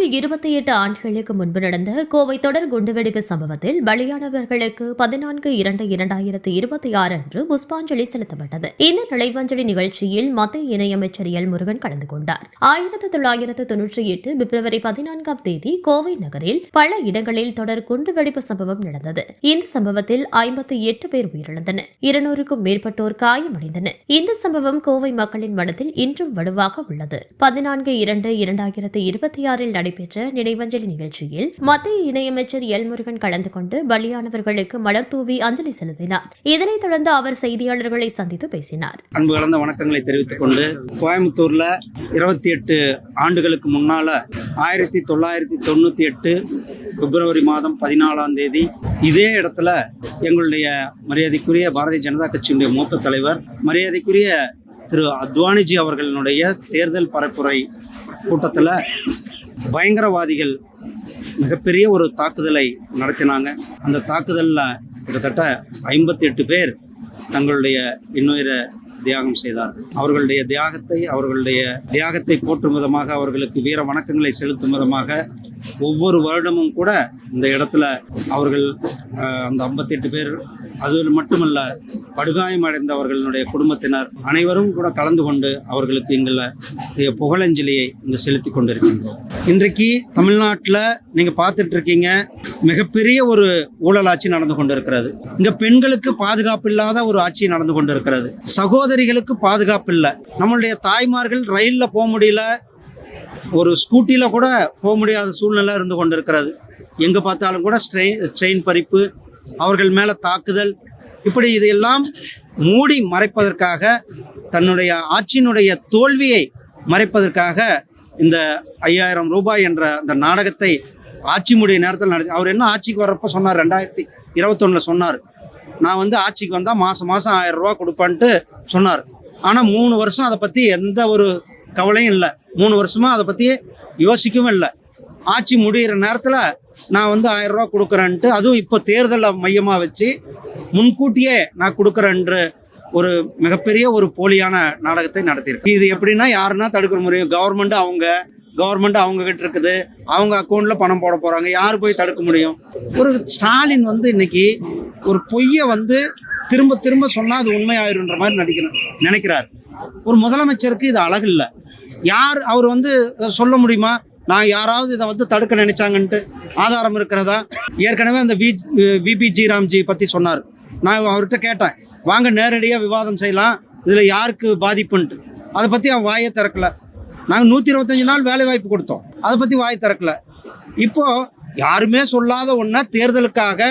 கோவையில் இருபத்தி எட்டு ஆண்டுகளுக்கு முன்பு நடந்த கோவை தொடர் குண்டுவெடிப்பு சம்பவத்தில் பலியானவர்களுக்கு பதினான்கு இரண்டு இரண்டாயிரத்தி இருபத்தி ஆறு அன்று புஷ்பாஞ்சலி செலுத்தப்பட்டது. இந்த நினைவஞ்சலி நிகழ்ச்சியில் மத்திய இணையமைச்சர் எல் முருகன் கலந்து கொண்டார். ஆயிரத்தி தொள்ளாயிரத்து தொன்னூற்றி எட்டு பிப்ரவரி பதினான்காம் தேதி கோவை நகரில் பல இடங்களில் தொடர் குண்டுவெடிப்பு சம்பவம் நடந்தது. இந்த சம்பவத்தில் ஐம்பத்தி எட்டு பேர் உயிரிழந்தனர். இருநூறுக்கும் மேற்பட்டோர் காயமடைந்தனர். இந்த சம்பவம் கோவை மக்களின் மனத்தில் இன்றும் வலுவாக உள்ளது. பதினான்கு இரண்டு இரண்டாயிரத்தி இருபத்தி ஆறில் நடைபெற்ற நினைவஞ்சலி நிகழ்ச்சியில் மத்திய இணையமைச்சர் எல் முருகன் கலந்து கொண்டு பலியானவர்களுக்கு மலர் தூவி அஞ்சலி செலுத்தினார். இதனைத் தொடர்ந்து அவர் செய்தியாளர்களை சந்தித்து பேசினார். அன்பு கலந்த வணக்கங்களை தெரிவித்துக் கொண்டு கோயம்புத்தூர்ல இருபத்தி எட்டு ஆண்டுகளுக்கு முன்னால ஆயிரத்தி தொள்ளாயிரத்தி தொண்ணூத்தி எட்டு பிப்ரவரி மாதம் பதினாலாம் தேதி இதே இடத்துல எங்களுடைய மரியாதைக்குரிய பாரதிய ஜனதா கட்சியினுடைய மூத்த தலைவர் மரியாதைக்குரிய திரு அத்வானிஜி அவர்களுடைய தேர்தல் பரப்புரை கூட்டத்தில் பயங்கரவாதிகள் மிகப்பெரிய ஒரு தாக்குதலை நடத்தினாங்க. அந்த தாக்குதலில் கிட்டத்தட்ட ஐம்பத்தி எட்டு பேர் தங்களுடைய இன்னுயிரை தியாகம் செய்தார் அவர்களுடைய தியாகத்தை அவர்களுடைய தியாகத்தை போற்றும் விதமாக அவர்களுக்கு வீர வணக்கங்களை செலுத்தும் விதமாக ஒவ்வொரு வருடமும் கூட இந்த இடத்துல அவர்கள் அந்த ஐம்பத்தெட்டு பேர் அது மட்டுமல்ல படுகாயம் அடைந்தவர்களுடைய குடும்பத்தினர் அனைவரும் கூட கலந்து கொண்டு அவர்களுக்கு எங்களை புகழஞ்சலியை இங்கே செலுத்தி கொண்டிருக்கின்றோம். இன்றைக்கு தமிழ்நாட்டில் நீங்கள் பார்த்துட்டு இருக்கீங்க மிகப்பெரிய ஒரு ஊழல் ஆட்சி நடந்து கொண்டிருக்கிறது. இங்கே பெண்களுக்கு பாதுகாப்பு இல்லாத ஒரு ஆட்சி நடந்து கொண்டிருக்கிறது. சகோதரிகளுக்கு பாதுகாப்பு இல்லை. நம்மளுடைய தாய்மார்கள் ரயிலில் போக முடியல ஒரு ஸ்கூட்டியில் கூட போக முடியாத சூழ்நிலை இருந்து கொண்டிருக்கிறது. எங்கே பார்த்தாலும் கூட ஸ்ட்ரெயின் செயின் பறிப்பு அவர்கள் மேலே தாக்குதல். இப்படி இதையெல்லாம் மூடி மறைப்பதற்காக தன்னுடைய ஆட்சியினுடைய தோல்வியை மறைப்பதற்காக இந்த ஐயாயிரம் ரூபாய் என்ற அந்த நாடகத்தை ஆட்சி முடிய நேரத்தில் நடத்தி அவர் என்ன ஆட்சிக்கு வர்றப்ப சொன்னார் ரெண்டாயிரத்தி இருபத்தொன்னில் சொன்னார். நான் வந்து ஆட்சிக்கு வந்தால் மாதம் மாதம் ஆயிரம் ரூபா கொடுப்பேன்ட்டு சொன்னார். ஆனால் மூணு வருஷம் அதை பற்றி எந்த ஒரு கவலையும் இல்லை. மூணு வருஷமாக அதை பற்றி யோசிக்கவும் இல்லை. ஆட்சி முடிகிற நேரத்தில் நான் வந்து ஆயிரம் ரூபா கொடுக்குறேன்ட்டு அதுவும் இப்போ தேர்தலை மையமாக வச்சு முன்கூட்டியே நான் கொடுக்குறேன்ற ஒரு மிகப்பெரிய ஒரு போலியான நாடகத்தை நடத்தியிருக்கு இது எப்படின்னா யாருன்னா தடுக்க முடியும் கவர்மெண்ட் அவங்க கவர்மெண்ட் அவங்க கிட்ட இருக்குது. அவங்க அக்கௌண்ட்ல பணம் போட போறாங்க. யார் போய் தடுக்க முடியும்? ஒரு ஸ்டாலின் வந்து இன்னைக்கு ஒரு பொய்யை வந்து திரும்ப திரும்ப சொன்னால் அது உண்மையாயிருன்ற மாதிரி நடிக்கிறேன் நினைக்கிறார். ஒரு முதலமைச்சருக்கு இது அழகு இல்லை. யார் அவர் வந்து சொல்ல முடியுமா? நான் யாராவது இதை வந்து தடுக்க நினைச்சாங்கன்ட்டு ஆதாரம் இருக்கிறதா? ஏற்கனவே அந்த வி விபி ஜி ராம்ஜி பற்றி சொன்னார். நான் அவர்கிட்ட கேட்டேன். வாங்க நேரடியாக விவாதம் செய்யலாம். இதில் யாருக்கு பாதிப்புன்ட்டு. அதை பற்றி அவன் வாயை திறக்கல. நாங்கள் நூற்றி இருபத்தஞ்சி நாள் வேலை வாய்ப்பு கொடுத்தோம். அதை பற்றி வாய் திறக்கலை. இப்போது யாருமே சொல்லாத ஒன்றை தேர்தலுக்காக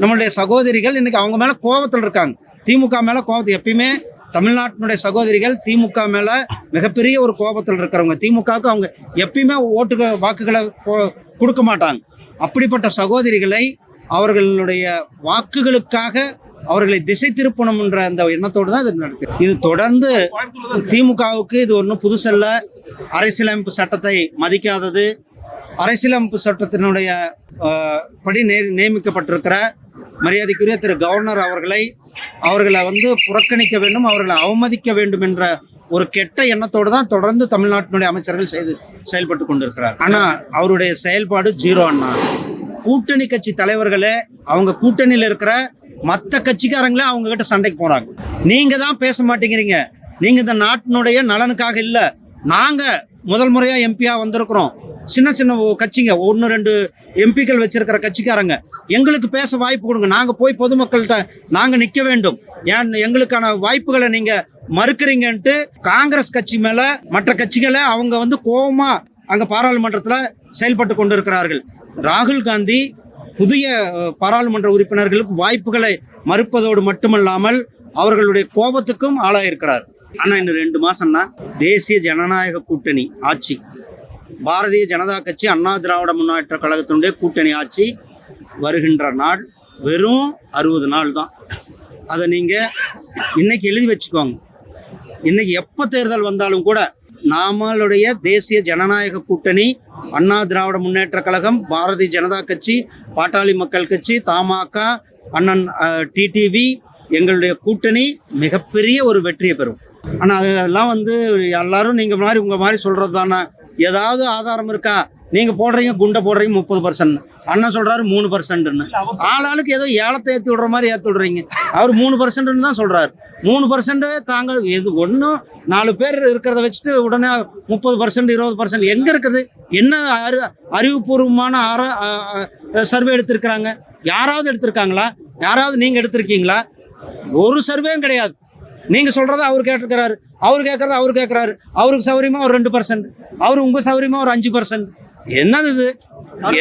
நம்மளுடைய சகோதரிகள் இன்றைக்கி அவங்க மேலே கோபத்தில் இருக்காங்க. திமுக மேலே கோபத்தை எப்பயுமே தமிழ்நாட்டினுடைய சகோதரிகள் திமுக மேலே மிகப்பெரிய ஒரு கோபத்தில் இருக்கிறவங்க. திமுகவுக்கு அவங்க எப்பயுமே ஓட்டுக வாக்குகளை கொ- கொடுக்க மாட்டாங்க. அப்படிப்பட்ட சகோதரிகளை அவர்களுடைய வாக்குகளுக்காக அவர்களை திசை திருப்பணும்ன்ற அந்த எண்ணத்தோடு தான் இது நடத்தி. இது தொடர்ந்து திமுகவுக்கு இது ஒன்றும் புதுசல்ல. அரசியலமைப்பு சட்டத்தை மதிக்காதது. அரசியலமைப்பு சட்டத்தினுடைய படி நே நியமிக்கப்பட்டிருக்கிற மரியாதைக்குரிய திரு கவர்னர் அவர்களை அவர்களை வந்து புறக்கணிக்க வேண்டும் அவர்களை அவமதிக்க வேண்டும் என்ற ஒரு கெட்ட எண்ணத்தோடு தான் தொடர்ந்து தமிழ்நாட்டினுடைய அமைச்சர்கள் செய்து செயல்பட்டு கொண்டிருக்கிறார். ஆனால் அவருடைய செயல்பாடு ஜீரோ அண்ணா. கூட்டணி கட்சி தலைவர்களே அவங்க கூட்டணியில் இருக்கிற மற்ற கட்சிக்காரங்களே அவங்க கிட்ட சண்டைக்கு போகிறாங்க நீங்கள் தான் பேச மாட்டேங்கிறீங்க. நீங்கள் இந்த நாட்டினுடைய நலனுக்காக இல்லை. நாங்கள் முதல் முறையாக எம்பியாக வந்திருக்கிறோம். சின்ன சின்ன கட்சிங்க. ஒன்று ரெண்டு எம்பிக்கள் வச்சிருக்கிற கட்சிக்காரங்க. எங்களுக்கு பேச வாய்ப்பு கொடுங்க. நாங்கள் போய் பொதுமக்கள்கிட்ட நாங்கள் நிற்க வேண்டும். ஏன் எங்களுக்கான வாய்ப்புகளை நீங்கள் மறுக்கிறீங்கன்ட்டு காங்கிரஸ் கட்சி மேலே மற்ற கட்சிகளை அவங்க வந்து கோபமாக அங்கே பாராளுமன்றத்தில் செயல்பட்டு கொண்டிருக்கிறார்கள். ராகுல் காந்தி புதிய பாராளுமன்ற உறுப்பினர்களுக்கு வாய்ப்புகளை மறுப்பதோடு மட்டுமல்லாமல் அவர்களுடைய கோபத்துக்கும் ஆளாயிருக்கிறார். ஆனால் இன்னும் ரெண்டு மாசம்னா தேசிய ஜனநாயக கூட்டணி ஆட்சி. பாரதிய ஜனதா கட்சி அண்ணா திராவிட முன்னேற்ற கழகத்தினுடைய கூட்டணி ஆட்சி வருகின்ற நாள் வெறும் அறுபது நாள் தான். அதை நீங்கள் இன்னைக்கு எழுதி வச்சுக்கோங்க. இன்னைக்கு எப்போ தேர்தல் வந்தாலும் கூட நாமளுடைய தேசிய ஜனநாயக கூட்டணி அண்ணா திராவிட முன்னேற்ற கழகம் பாரதிய ஜனதா கட்சி பாட்டாளி மக்கள் கட்சி தமாக அண்ணன் டிடிவி எங்களுடைய கூட்டணி மிகப்பெரிய ஒரு வெற்றியை பெறும். ஆனால் அதெல்லாம் வந்து எல்லாரும் நீங்கள் மாதிரி உங்கள் மாதிரி சொல்கிறது தானே. ஏதாவது ஆதாரம் இருக்கா? நீங்கள் போடுறீங்க குண்டை போடுறீங்க முப்பது பர்சன்ட் அண்ணன் சொல்கிறாரு மூணு பர்சன்ட்னு ஆளாளுக்கு ஏதோ ஏலத்தை ஏற்றி விடுற மாதிரி ஏற்றி விடுறீங்க. அவர் மூணு பர்சன்ட்னு தான் சொல்கிறாரு மூணு பர்சன்ட் தாங்க எது ஒன்றும் நாலு பேர் இருக்கிறத வச்சுட்டு உடனே முப்பது பர்சன்ட் இருபது பர்சன்ட் எங்கே இருக்குது? என்ன அறி அறிவுபூர்வமான ஆர சர்வே எடுத்திருக்கிறாங்க? யாராவது எடுத்திருக்காங்களா? யாராவது நீங்கள் எடுத்திருக்கீங்களா? ஒரு சர்வேயும் கிடையாது. நீங்கள் சொல்கிறத அவர் கேட்டிருக்கிறாரு. அவர் கேட்குறத அவர் கேட்குறாரு. அவருக்கு சௌரியமாக ஒரு ரெண்டு பர்சன்ட் அவர் உங்கள் சௌரியமாக ஒரு அஞ்சு பர்சன்ட் என்னது இது?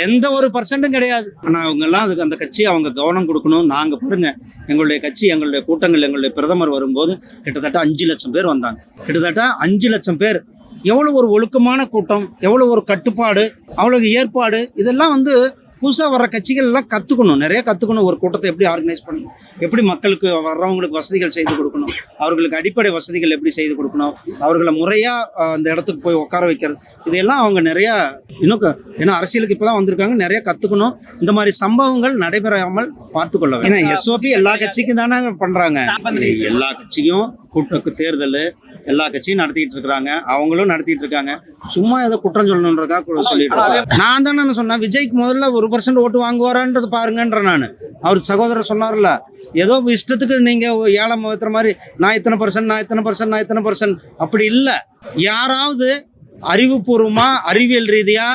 எந்த ஒரு பர்சன்ட்டும் கிடையாது. ஆனால் அவங்கெல்லாம் அதுக்கு அந்த கட்சி அவங்க கவனம் கொடுக்கணும். நாங்கள் பாருங்கள் எங்களுடைய கட்சி எங்களுடைய கூட்டங்கள் எங்களுடைய பிரதமர் வரும்போது கிட்டத்தட்ட அஞ்சு லட்சம் பேர் வந்தாங்க. கிட்டத்தட்ட அஞ்சு லட்சம் பேர். எவ்வளோ ஒரு ஒழுக்கமான கூட்டம் எவ்வளோ ஒரு கட்டுப்பாடு அவ்வளோ ஏற்பாடு இதெல்லாம் வந்து புதுசாக வர கட்சிகள்லாம் கற்றுக்கணும் நிறைய கற்றுக்கணும் ஒரு கூட்டத்தை எப்படி ஆர்கனைஸ் பண்ணணும்? எப்படி மக்களுக்கு வர்றவங்களுக்கு வசதிகள் செய்து கொடுக்கணும்? அவர்களுக்கு அடிப்படை வசதிகள் எப்படி செய்து கொடுக்கணும்? அவர்களை முறையாக அந்த இடத்துக்கு போய் உட்கார வைக்கிறது. இதையெல்லாம் அவங்க நிறையா இன்னும் க- ஏன்னா அரசியலுக்கு இப்போ தான் வந்திருக்காங்க. நிறைய கற்றுக்கணும் இந்த மாதிரி சம்பவங்கள் நடைபெறாமல் பார்த்துக்கொள்ள வேண்டும். ஏன்னா எஸ்ஓபி எல்லா கட்சிக்கும் தானே பண்ணுறாங்க எல்லா கட்சியும் கூட்டத்துக்கு தேர்தல் எல்லா கட்சியும் நடத்திட்டு இருக்காங்க அவங்களும் நடத்திட்டு இருக்காங்க. சும்மா ஏதோ குற்றம் சொல்லணுன்றதுக்காக கூட சொல்லிட்டு. நான் தானே சொன்னேன்? விஜய்க்கு முதல்ல ஒரு பர்சன்ட் ஓட்டு வாங்குவாரான்றது பாருங்கன்ற நான். அவர் சகோதரர் சொன்னார்ல ஏதோ இஷ்டத்துக்கு நீங்க ஏழம் வைத்துற மாதிரி நான் இத்தனை பர்சன்ட் நான் இத்தனை பர்சன்ட் நான் இத்தனை பர்சன்ட் அப்படி இல்லை. யாராவது அறிவுபூர்வமா அறிவியல் ரீதியா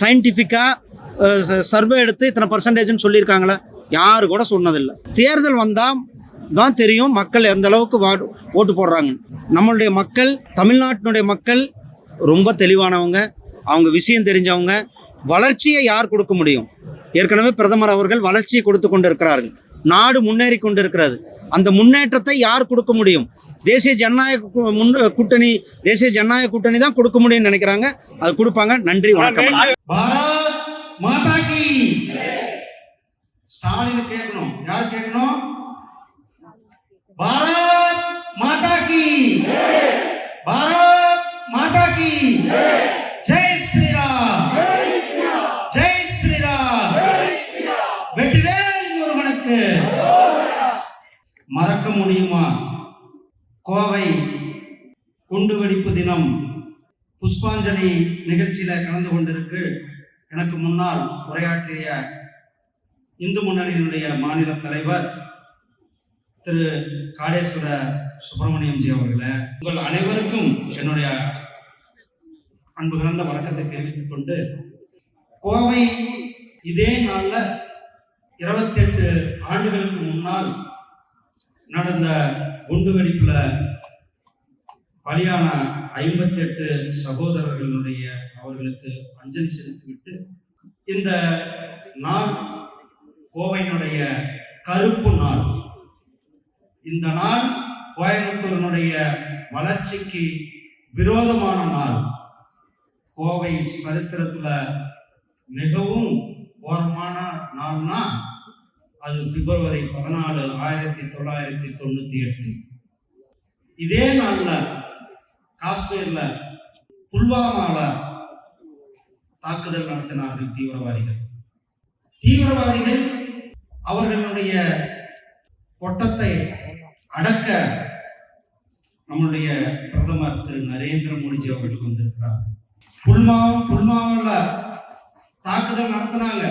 சயின்டிஃபிக்கா சர்வே எடுத்து இத்தனை பர்சன்டேஜ்னு சொல்லியிருக்காங்களா யாரு கூட சொன்னதில்லை. தேர்தல் வந்தா தான் தெரியும் மக்கள் எந்த அளவுக்கு ஓட்டு போடுறாங்க. நம்மளுடைய மக்கள் தமிழ்நாட்டினுடைய மக்கள் ரொம்ப தெளிவானவங்க அவங்க விஷயம் தெரிஞ்சவங்க. வளர்ச்சியை யார் கொடுக்க முடியும்? ஏற்கனவே பிரதமர் அவர்கள் வளர்ச்சியை கொடுத்து கொண்டு இருக்கிறார்கள் நாடு முன்னேறி கொண்டிருக்கிறது. அந்த முன்னேற்றத்தை யார் கொடுக்க முடியும்? தேசிய ஜனநாயக முன் கூட்டணி தேசிய ஜனநாயக கூட்டணி தான் கொடுக்க முடியும்னு நினைக்கிறாங்க. அது கொடுப்பாங்க. நன்றி வணக்கம். ஸ்டாலின் கேட்கணும். யார் கேட்கணும்? भारत माता की। भारत माता की। जय கி ஜெய் ஸ்ரீராம் ஜெய் ஸ்ரீராம் வெற்றிவேல் முருகனுக்கு மறக்க முடியுமா? கோவை குண்டுவெடிப்பு தினம் புஷ்பாஞ்சலி நிகழ்ச்சியில கலந்து கொண்டிருக்கு. எனக்கு முன்னால் உரையாற்றிய இந்து முன்னணியினுடைய மாநில தலைவர் திரு காடேஸ்வர சுப்பிரமணியம் ஜி அவர்களே உங்கள் அனைவருக்கும் என்னுடைய அன்பு கலந்த வணக்கத்தை தெரிவித்துக் கொண்டு கோவை இதே நாளில் இருபத்தெட்டு ஆண்டுகளுக்கு முன்னால் நடந்த குண்டு வெடிப்பில் பலியான ஐம்பத்தெட்டு சகோதரர்களுடைய அவர்களுக்கு அஞ்சலி செலுத்திவிட்டு இந்த நாள் கோவையினுடைய கருப்பு நாள். இந்த நாள் கோயம்புத்தூரினுடைய வளர்ச்சிக்கு விரோதமான நாள். கோவை சரித்திரத்துல மிகவும் கோரமான நாள்னா அது பிப்ரவரி பதினாலு ஆயிரத்தி தொள்ளாயிரத்தி தொண்ணூத்தி எட்டு. இதே நாள்ல காஷ்மீர்ல புல்வாமால தாக்குதல் நடத்தினார்கள் தீவிரவாதிகள். தீவிரவாதிகள் அவர்களுடைய கொட்டத்தை அடக்க நம்மளுடைய பிரதமர் திரு நரேந்திர மோடிஜி அவர்கள் வந்திருக்கிறார். புல்வாமா புல்வாமால தாக்குதல் நடத்தினாங்க.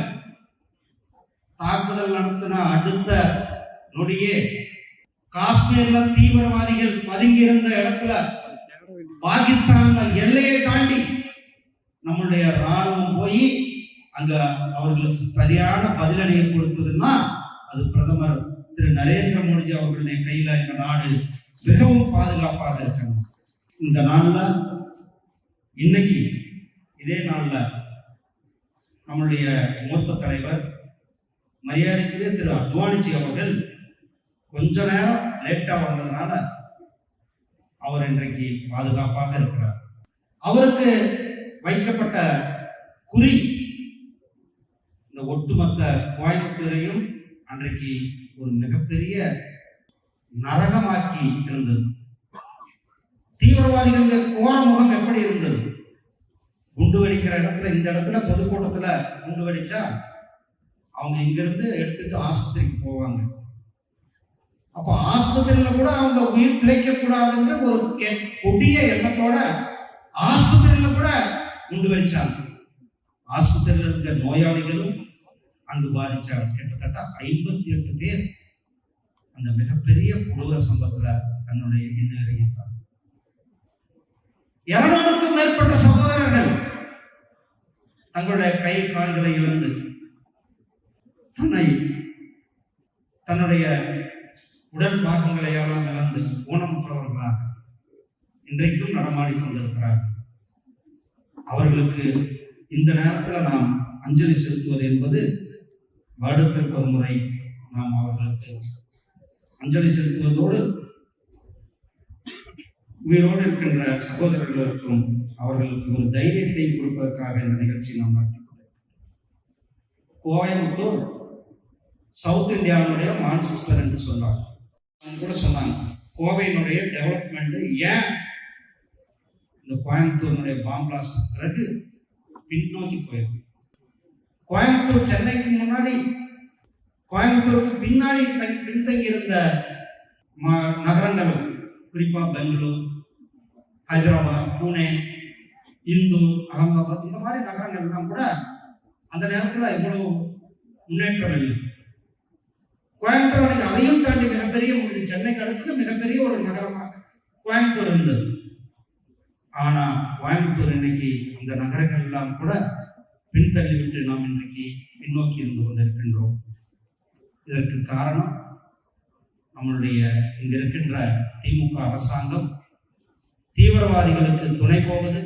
தாக்குதல் நடத்தின அடுத்த நொடியே காஷ்மீர்ல தீவிரவாதிகள் பதுங்கி இருந்த இடத்துல பாகிஸ்தான்ல எல்லையை தாண்டி நம்மளுடைய ராணுவம் போய் அங்க அவர்களுக்கு சரியான பதிலடியை கொடுத்ததுன்னா அது பிரதமர் திரு நரேந்திர மோடிஜி அவர்களுடைய கையில இந்த நாடு மிகவும் பாதுகாப்பாக இருக்கணும். இந்த நாள்ல இன்னைக்கு இதே நாள்ல நம்மளுடைய மூத்த தலைவர் மரியாதைக்குரிய திரு அத்வானிஜி அவர்கள் கொஞ்ச நேரம் லேட்டா வந்ததுனால அவர் இன்றைக்கு பாதுகாப்பாக இருக்கிறார். அவருக்கு வைக்கப்பட்ட குறி இந்த ஒட்டுமொத்த கோயம்புத்தூரையும் அன்றைக்கு ஒரு மிகப்பெரிய நரகமாக்கி இருந்தது. தீவிரவாதிகளுடைய கோரமுகம் எப்படி இருந்தது? குண்டு வெடிக்கிற இடத்துல இந்த இடத்துல பொதுக்கூட்டத்துல குண்டு வெடிச்சா அவங்க இங்கிருந்து எடுத்துட்டு ஆஸ்பத்திரிக்கு போவாங்க. அப்போ ஆஸ்பத்திரியில கூட அவங்க உயிர் பிழைக்க கூடாதுன்ற ஒரு கொடிய எண்ணத்தோட ஆஸ்பத்திரியில கூட குண்டு வெடிச்சாங்க. ஆஸ்பத்திரியில் இருக்க நோயாளிகளும் அங்கு பாதிச்சாங்க கிட்டத்தட்ட ஐம்பத்தி எட்டு பேர் அந்த மிகப்பெரிய கொடூர சம்பவத்துல தன்னுடைய இன்னுயிரைத்தார் இருநூறுக்கும் மேற்பட்ட சகோதரர்கள் தங்களுடைய கை கால்களை இழந்து தன்னை தன்னுடைய உடல் பாகங்களை எல்லாம் இழந்து ஊனமுற்றவர்களாக இன்றைக்கும் நடமாடிக்கொண்டிருக்கிறார் அவர்களுக்கு இந்த நேரத்தில் நாம் அஞ்சலி செலுத்துவது என்பது வருடத்திற்கு ஒரு முறை நாம் அவர்களுக்கு அஞ்சலி செலுத்துவதோடு உயிரோடு இருக்கின்ற சகோதரர்களுக்கும் அவர்களுக்கு ஒரு தைரியத்தை கொடுப்பதற்காக இந்த நிகழ்ச்சி நாம் நடத்தி கொண்டிருக்கிறோம். கோயம்புத்தூர் சவுத் இந்தியாவுடைய மான்செஸ்டர் என்று சொன்னார். கூட சொன்னாங்க கோவையினுடைய டெவலப்மெண்ட் ஏன் இந்த கோயம்புத்தூரினுடைய பாம்பிளாஸ்ட் பிறகு பின்னோக்கி போயிருக்கு? கோயம்புத்தூர் சென்னைக்கு முன்னாடி கோயம்புத்தூருக்கு பின்னாடி தங்கி- பின்தங்கி இருந்த நகரங்கள் குறிப்பா பெங்களூர் ஹைதராபாத் புனே இந்தூர் அகமதாபாத் இந்த மாதிரி நகரங்கள் எல்லாம் கூட அந்த நேரத்தில் இவ்வளவு முன்னேற்றம் இல்லை. கோயம்புத்தூர் அதையும் தாண்டி மிகப்பெரிய சென்னைக்கு அடுத்தது மிகப்பெரிய ஒரு நகரமாக கோயம்புத்தூர் இருந்தது. ஆனா கோயம்புத்தூர் இன்னைக்கு அந்த நகரங்கள் எல்லாம் கூட பின்தள்ளிவிட்டு நாம் இன்றைக்கு பின்னோக்கி இருந்து கொண்டிருக்கின்றோம். இதற்கு காரணம் நம்மளுடைய இங்க இருக்கின்ற திமுக அரசாங்கம். தீவிரவாதிகளுக்கு துணை போவது.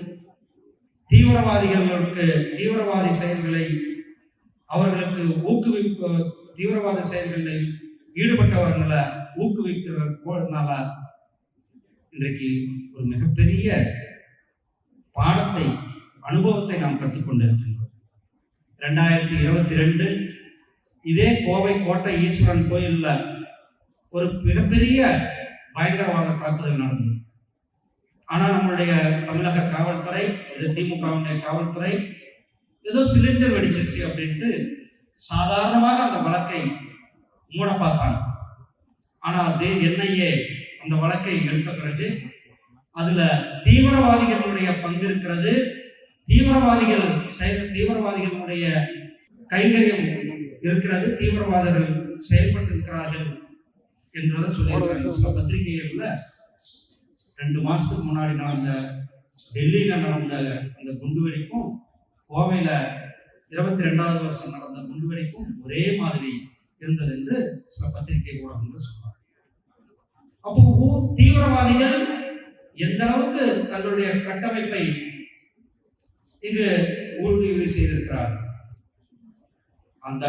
தீவிரவாதிகளுக்கு தீவிரவாதி செயல்களை அவர்களுக்கு ஊக்குவிப்பு தீவிரவாத செயல்களில் ஈடுபட்டவர்களை ஊக்குவிக்கிறதுனால இன்றைக்கு ஒரு மிகப்பெரிய பாடத்தை அனுபவத்தை நாம் கற்றுக்கொண்டிருக்கிறோம் ரெண்டாயிரத்தி இருபத்தி ரெண்டு இதே கோவை கோட்டை ஈஸ்வரன் கோயில்ல ஒரு மிகப்பெரிய பயங்கரவாத தாக்குதல் நடந்தது. ஆனா நம்மளுடைய தமிழக காவல்துறை இது திமுகவுடைய காவல்துறை ஏதோ சிலிண்டர் வெடிச்சிருச்சு அப்படின்ட்டு சாதாரணமாக அந்த வழக்கை மூட பார்த்தாங்க. ஆனா அது என்ஐஏ அந்த வழக்கை எடுத்த பிறகு அதுல தீவிரவாதிகளுடைய பங்கு இருக்கிறது. தீவிரவாதிகள் செயல் தீவிரவாதிகளுடைய கைங்கரியம் இருக்கிறது. தீவிரவாதிகள் செயல்பட்டு இருக்கிறார்கள் என்றதை சொல்லியிருக்காங்க சில பத்திரிகைகள்ல ரெண்டு மாசத்துக்கு முன்னாடி நடந்த டெல்லியில நடந்த அந்த குண்டுவெடிப்பும் கோவையில இருபத்தி ரெண்டாவது வருஷம் நடந்த குண்டுவெடிப்பும் ஒரே மாதிரி இருந்தது என்று சில பத்திரிகை ஊடகங்கள் சொல்றாங்க. அப்போ தீவிரவாதிகள் எந்த அளவுக்கு தங்களுடைய கட்டமைப்பை இங்கு ஊடுருவி செய்திருக்கிறார். அந்த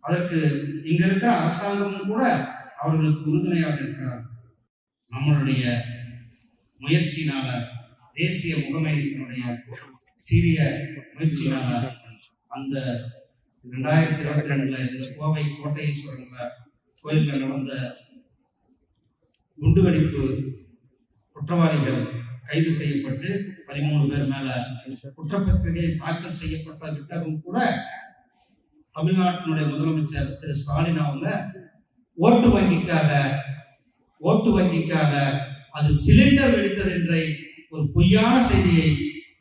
அதற்கு இங்க இருக்கிற அரசாங்கமும் கூட அவர்களுக்கு உறுதுணையாக இருக்கிறார். நம்மளுடைய முயற்சியினால தேசிய முகமையினுடைய சிறிய முயற்சியினால அந்த ரெண்டாயிரத்தி இருபத்தி ரெண்டுல இந்த கோவை கோட்டையீஸ்வரன்ல கோயில்ல நடந்த குண்டுவெடிப்பு குற்றவாளிகள் கைது செய்யப்பட்டு பதிமூணு பேர் மேல குற்றப்பத்திரிகை தாக்கல் செய்யப்பட்ட விட்டதும் கூட தமிழ்நாட்டினுடைய முதலமைச்சர் திரு ஸ்டாலின் அவங்க ஓட்டு வங்கிக்காக ஓட்டு வங்கிக்காக அது சிலிண்டர் வெடித்தது என்ற ஒரு பொய்யான செய்தியை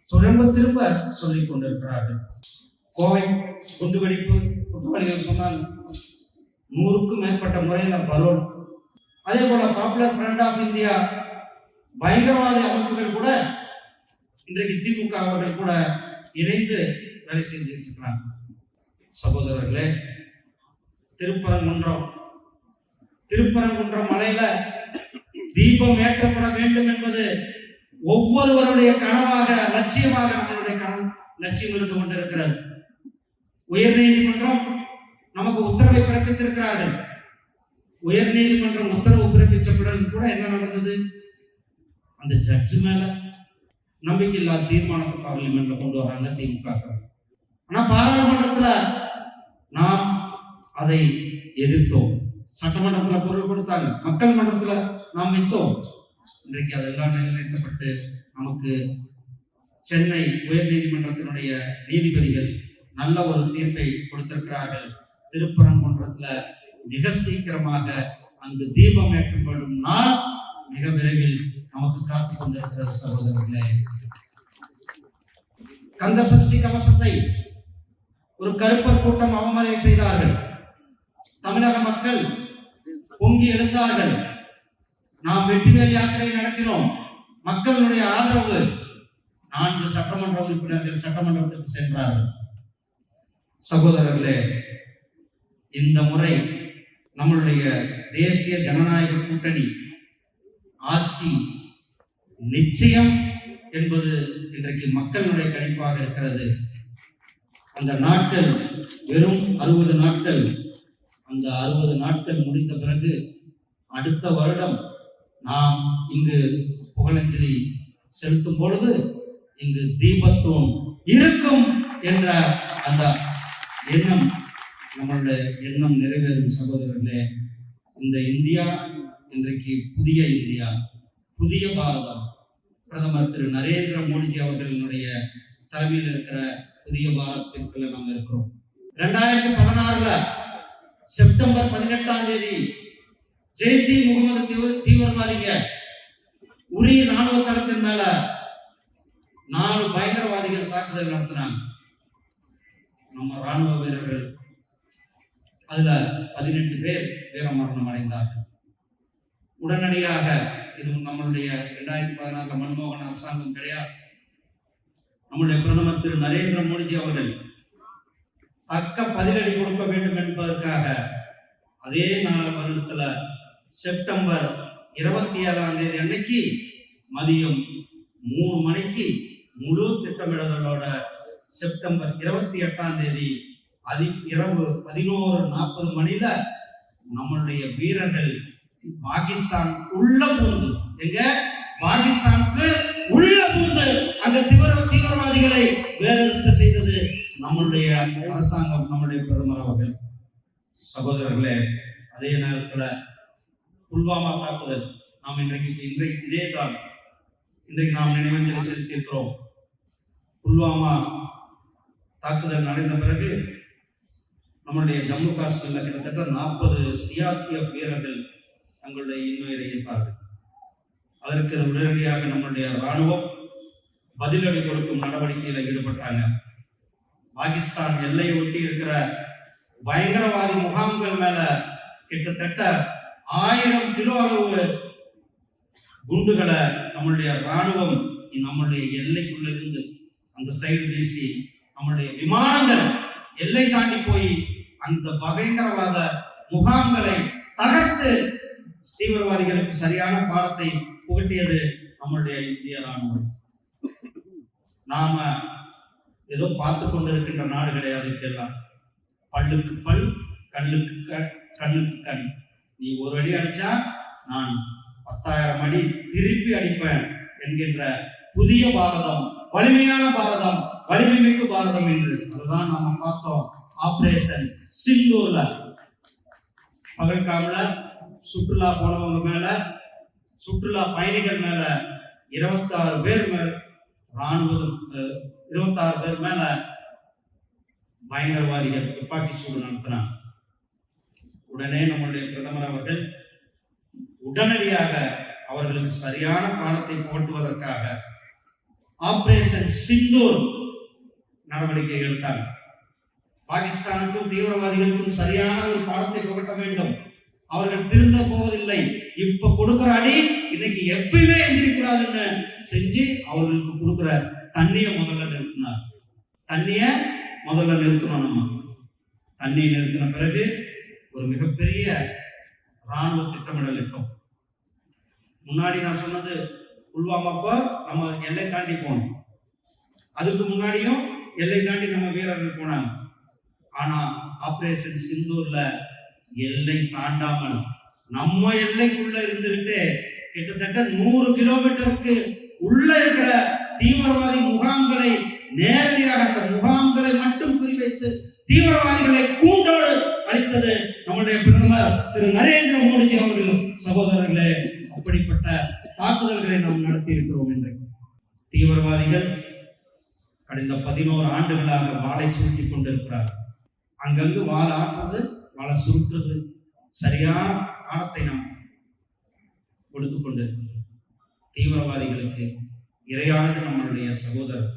திரும்ப திரும்ப சொல்லிக் கொண்டிருக்கிறார்கள். கோவை குண்டுவெடிப்பு குற்றவாளிகள் சொன்னால் நூறுக்கும் மேற்பட்ட முறையில் பரோல் அதே போல பாப்புலர் ஃப்ரண்ட் ஆஃப் இந்தியா பயங்கரவாத அமைப்புகள் கூட இன்றைக்கு திமுக அவர்கள் கூட இணைந்து வேலை செஞ்சுட்டு இருக்கிறாங்க சகோதரர்களே திருப்பரங்குன்றம். திருப்பரங்குன்றம் மலையில தீபம் ஏற்றப்பட வேண்டும் என்பது ஒவ்வொருவருடைய கனவாக லட்சியமாக நம்மளுடைய கனவு லட்சியம் இருந்து கொண்டிருக்கிறது. உயர் நீதிமன்றம் நமக்கு உத்தரவை பிறப்பித்திருக்கிறார்கள். உயர் நீதிமன்றம் உத்தரவு பிறப்பித்த பிறகு கூட என்ன நடந்தது? அந்த ஜட்ஜ் மேல நம்பிக்கை இல்லாத தீர்மானத்தை பார்லிமெண்ட்ல கொண்டு வராங்க திமுக ஆனா பாராளுமன்றத்துல நாம் அதை எதிர்த்தோம். சட்டமன்றத்துல குரல் கொடுத்தாங்க. மக்கள் மன்றத்துல நாம் வைத்தோம். இன்றைக்கு அதெல்லாம் நிர்ணயிக்கப்பட்டு நமக்கு சென்னை உயர் நீதிமன்றத்தினுடைய நீதிபதிகள் நல்ல ஒரு தீர்ப்பை கொடுத்திருக்கிறார்கள். திருப்பரங்குன்றத்துல மிக சீக்கிரமாக அங்கு தீபம் ஏற்றப்படும் நாள் மிக விரைவில் நமக்கு காத்துக் கொண்டிருக்கிறது சகோதரர்களே கந்த சஷ்டி கவசத்தை ஒரு கருப்பர் கூட்டம் அவமதியை செய்தார்கள். தமிழக மக்கள் பொங்கி எழுந்தார்கள். நாம் வெற்றிவேல் யாத்திரை நடத்தினோம். மக்களுடைய ஆதரவு நான்கு சட்டமன்ற உறுப்பினர்கள் சட்டமன்றத்துக்கு சென்றார்கள். சகோதரர்களே இந்த முறை நம்மளுடைய தேசிய ஜனநாயக கூட்டணி ஆட்சி நிச்சயம் என்பது இன்றைக்கு மக்களுடைய கணிப்பாக இருக்கிறது. அந்த நாட்கள் வெறும் அறுபது நாட்கள். அந்த அறுபது நாட்கள் முடிந்த பிறகு அடுத்த வருடம் நாம் இங்கு புகழஞ்சலி செலுத்தும் பொழுது இங்கு தீபத்துவம் இருக்கும் என்ற அந்த எண்ணம் நம்மளுடைய எண்ணம் நிறைவேறும் சகோதரர்களே. இந்த இந்தியா இன்றைக்கு புதிய இந்தியா புதிய பாரதம். பிரதமர் திரு நரேந்திர மோடிஜி அவர்களினுடைய தலைமையில் இருக்கிற புதிய பாரதத்திற்குள்ள நம்ம இருக்கிறோம். ரெண்டாயிரத்தி பதினாறுல செப்டம்பர் பதினெட்டாம் தேதி ஜெய்சி முகமது தீவிர- தீவிரவாதிங்க உரிய ராணுவ தளத்தின் மேல நாலு பயங்கரவாதிகள் தாக்குதல் நடத்தினாங்க. நம்ம ராணுவ வீரர்கள். அதுல பதினெட்டு பேர் வீரமரணம் அடைந்தார்கள். உடனடியாக இது நம்மளுடைய இரண்டாயிரத்தி பதினாறுல மன்மோகன் அரசாங்கம் கிடையாது. நம்முடைய பிரதமர் திரு நரேந்திர மோடிஜி அவர்கள் தக்க பதிலடி கொடுக்க வேண்டும் என்பதற்காக அதே நாள் வருடத்துல செப்டம்பர் இருபத்தி ஏழாம் தேதி அன்னைக்கு மதியம் மூணு மணிக்கு முழு திட்டமிடுதலோட செப்டம்பர் இருபத்தி எட்டாம் தேதி அதி இரவு பதினோரு நாற்பது மணில நம்மளுடைய வீரர்கள் பாகிஸ்தான் உள்ள பூந்து. எங்க? பாகிஸ்தானுக்கு உள்ள பூந்து. அந்த தீவிர தீவிரவாதிகளை வேலைநிறுத்த செய்தது நம்மளுடைய அரசாங்கம் நம்முடைய பிரதமர் அவர்கள். சகோதரர்களே அதே நேரத்தில் புல்வாமா தாக்குதல். நாம் இன்றைக்கு இன்றைக்கு இதே தான் இன்றைக்கு நாம் நினைவஞ்சலி செலுத்தியிருக்கிறோம். புல்வாமா தாக்குதல் நடந்த பிறகு நம்மளுடைய ஜம்மு காஷ்மீர்ல கிட்டத்தட்ட நாற்பது சிஆர்பிஎஃப் வீரர்கள் தங்களுடைய இன்னுயிரை இருப்பார்கள் அதற்கு உடனடியாக நம்முடைய ராணுவம் பதிலடி கொடுக்கும் நடவடிக்கையில் ஈடுபட்டாங்க. பாகிஸ்தான் எல்லையை ஒட்டி இருக்கிற பயங்கரவாதி முகாம்கள் மேல கிட்டத்தட்ட ஆயிரம் கிலோ அளவு குண்டுகளை நம்மளுடைய ராணுவம் நம்மளுடைய எல்லைக்குள்ள இருந்து அந்த சைடு வீசி நம்மளுடைய விமானங்கள் எல்லை தாண்டி போய் அந்த பயங்கரவாத முகாம்களை தகர்த்து தீவிரவாதிகளுக்கு சரியான பாடத்தை புகட்டியது நம்மளுடைய இந்திய ராணுவம் நாம ஏதோ பார்த்து கொண்டிருக்கின்ற நாடு கிடையாது இதெல்லாம் பல்லுக்கு பல் கண்ணுக்கு கண் கண்ணுக்கு கண். நீ ஒரு அடி அடிச்சா நான் பத்தாயிரம் அடி திருப்பி அடிப்பேன் என்கின்ற புதிய பாரதம் வலிமையான பாரதம் வலிமை மிக்க பாரதம் என்று அதுதான் நாம பார்த்தோம். ஆபரேஷன் சிந்தூர்ல. பகல்காம்ல சுற்றுலா போனவங்க மேல சுற்றுலா பயணிகள் மேல இருபத்தாறு பேர் மேல ராணுவ இருபத்தாறு பேர் மேல பயங்கரவாதிகள் துப்பாக்கி சூடு நடத்தினாங்க. உடனே நம்முடைய பிரதமர் அவர்கள் உடனடியாக அவர்களுக்கு சரியான பாடத்தை போட்டுவதற்காக ஆபரேஷன் சிந்தூர் நடவடிக்கை எடுத்தாங்க. பாகிஸ்தானுக்கும் தீவிரவாதிகளுக்கும் சரியான ஒரு பாடத்தை புகட்ட வேண்டும். அவர்கள் திருந்த போவதில்லை. இப்ப கொடுக்கிற அடி இன்னைக்கு எப்பயுமே எந்திரிக்கூடாதுன்னு செஞ்சு அவர்களுக்கு கொடுக்கிற தண்ணிய முதல்ல நிறுத்தினார். தண்ணிய முதல்ல நிறுத்தணும் நம்ம. தண்ணியை நிறுத்தின பிறகு ஒரு மிகப்பெரிய ராணுவ திட்டமிடல் இட்டோம். முன்னாடி நான் சொன்னது புல்வாமாப்ப நம்ம எல்லை தாண்டி போனோம். அதுக்கு முன்னாடியும் எல்லை தாண்டி நம்ம வீரர்கள் போனாங்க. ஆனா ஆபரேஷன் சிந்தூர்ல எல்லை தாண்டாமல் நம்ம எல்லைக்குள்ள இருந்துகிட்டு கிட்டத்தட்ட நூறு கிலோமீட்டருக்கு உள்ள இருக்கிற தீவிரவாதி முகாம்களை நேரடியாக அந்த முகாம்களை மட்டும் குறிவைத்து தீவிரவாதிகளை கூண்டோடு அளித்தது நம்முடைய பிரதமர் திரு நரேந்திர மோடிஜி அவர்கள் சகோதரர்களே. அப்படிப்பட்ட தாக்குதல்களை நாம் நடத்தி இருக்கிறோம் இன்றைக்கு. தீவிரவாதிகள் கடந்த பதினோரு ஆண்டுகளாக வாளை சூட்டி கொண்டிருக்கிறார் அங்கங்கு வாழ ஆட்டுறது வாழை சுருட்டுறது சரியான காலத்தை நாம் கொடுத்து கொண்டு தீவிரவாதிகளுக்கு இரையானது நம்மளுடைய சகோதரர்.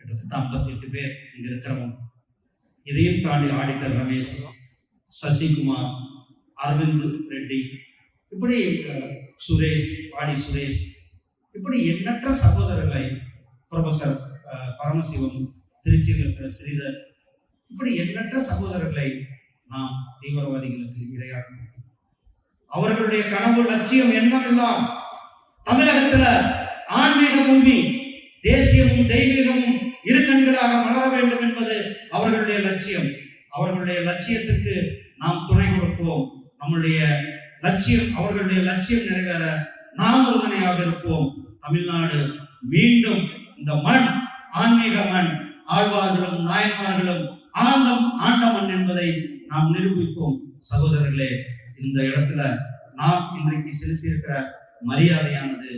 கிட்டத்தட்ட ஐம்பத்தி எட்டு பேர் இங்க இருக்கிறவங்க. இதையும் தாண்டி ஆடிட்டர் ரமேஷ் சசிகுமார் அரவிந்த் ரெட்டி இப்படி சுரேஷ் பாடி சுரேஷ் இப்படி எண்ணற்ற சகோதரர்களை ப்ரொஃபசர் பரமசிவம் திருச்சியில் இருக்கிற ஸ்ரீதர் இப்படி எண்ணற்ற சகோதரர்களை நாம் தீவிரவாதிகளுக்கு இரையாக அவர்களுடைய கனவு லட்சியம் என்னவெல்லாம்? தமிழகத்துல ஆன்மீக பூமி தேசியமும் தெய்வீகமும் இருக்கண்களாக மலர வேண்டும் என்பது அவர்களுடைய லட்சியம். அவர்களுடைய லட்சியத்துக்கு நாம் துணை கொடுப்போம். நம்முடைய லட்சியம் அவர்களுடைய லட்சியம் நிறைவேற நாம் உறுதுணையாக இருப்போம். தமிழ்நாடு மீண்டும் இந்த மண் ஆன்மீக மண் ஆழ்வார்களும் நாயன்மார்களும் ஆனந்தம் ஆண்ட மண் என்பதை நாம் நிரூபிப்போம் சகோதரர்களே இந்த இடத்துல நாம் இன்றைக்கு செலுத்தியிருக்கிற மரியாதையானது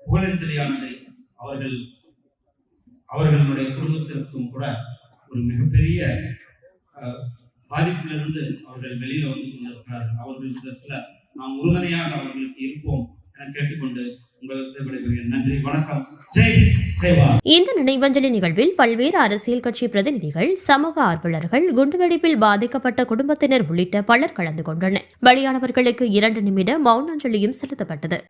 புகழஞ்சலியானது அவர்கள் அவர்களுடைய குடும்பத்திற்கும் கூட ஒரு மிகப்பெரிய பாதிப்பிலிருந்து அவர்கள் வெளியில வந்து கொண்டிருக்கிறார்கள். அவர்கள் விதத்துல நாம் உறுதுணையாக அவர்களுக்கு இருப்போம் என கேட்டுக்கொண்டு இந்த நினைவஞ்சலி நிகழ்வில் பல்வேறு அரசியல் கட்சி பிரதிநிதிகள் சமூக ஆர்வலர்கள் குண்டுவெடிப்பில் பாதிக்கப்பட்ட குடும்பத்தினர் உள்ளிட்ட பலர் கலந்து கொண்டனர். பலியானவர்களுக்கு இரண்டு நிமிட மௌன அஞ்சலியும் செலுத்தப்பட்டது.